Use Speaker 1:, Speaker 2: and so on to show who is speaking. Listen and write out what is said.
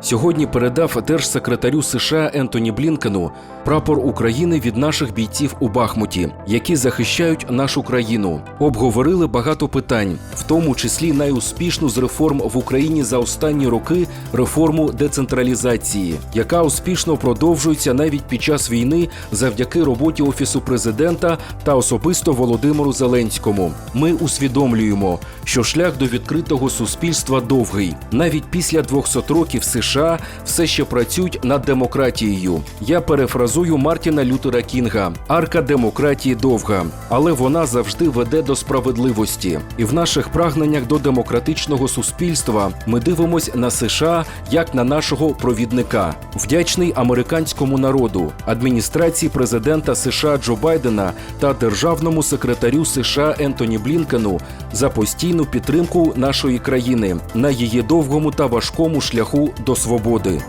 Speaker 1: сьогодні передав держсекретарю США Ентоні Блінкену прапор України від наших бійців у Бахмуті, які захищають нашу країну. Обговорили багато питань, в тому числі найуспішну з реформ в Україні за останні роки реформу децентралізації, яка успішно продовжується навіть під час війни завдяки роботі офісу президента та особисто Володимиру Зеленському. Ми усвідомлюємо, що шлях до відкритого суспільства довгий. Навіть після 200 років США все ще працюють над демократією. Я перефразую Мартіна Лютера Кінга: арка демократії довга, але вона завжди веде до справедливості. І в наших прагненнях до демократичного суспільства ми дивимось на США як на нашого провідника. Вдячний американському народу, адміністрації президента США Джо Байдена та державному секретарю США Ентоні Блінкену за постійну підтримку нашої країни на її довгому та важкому шляху до свободи.